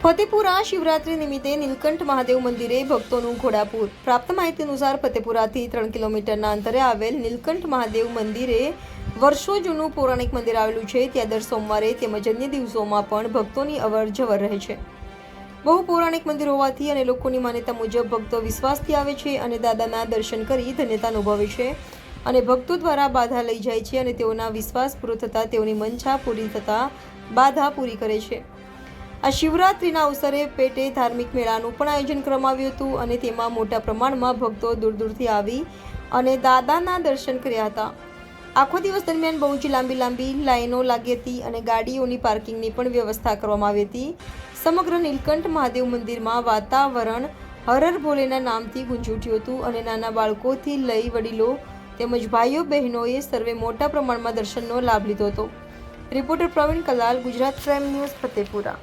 ફતેપુરા શિવરાત્રી નિમિત્તે નીલકંઠ મહાદેવ મંદિરે ભક્તોનું ઘોડાપુર. પ્રાપ્ત માહિતી અનુસાર ફતેપુરાથી ત્રણ કિલોમીટરના અંતરે આવેલ નીલકંઠ મહાદેવ મંદિરે વર્ષો જૂનું પૌરાણિક મંદિર આવેલું છે. ત્યાં દર સોમવારે તેમજ અન્ય દિવસોમાં પણ ભક્તોની અવર જવર રહે છે. બહુ પૌરાણિક મંદિર હોવાથી અને લોકોની માન્યતા મુજબ ભક્તો વિશ્વાસથી આવે છે અને દાદાના દર્શન કરી ધન્યતા અનુભવે છે અને ભક્તો દ્વારા બાધા લઈ જાય છે અને તેઓના વિશ્વાસ પૂરો થતાં તેઓની મંછા પૂરી થતાં બાધા પૂરી કરે છે. આ શિવરાત્રિના અવસરે પેટે ધાર્મિક મેળાનું પણ આયોજન કરવામાં આવ્યું હતું અને તેમાં મોટા પ્રમાણમાં ભક્તો દૂર દૂરથી આવી અને દાદાના દર્શન કર્યા હતા. આખો દિવસ દરમિયાન બહુ જ લાંબી લાંબી લાઈનો લાગી હતી અને ગાડીઓની પાર્કિંગની પણ વ્યવસ્થા કરવામાં આવી હતી. સમગ્ર નીલકંઠ મહાદેવ મંદિરમાં વાતાવરણ હરર ભોલેના નામથી ગુંજી ઉઠ્યું હતું અને નાના બાળકોથી લઈ વડીલો તેમજ ભાઈઓ બહેનોએ સર્વે મોટા પ્રમાણમાં દર્શનનો લાભ લીધો હતો. Reporter Praveen Kalal, Gujarat prime news, Fatepura.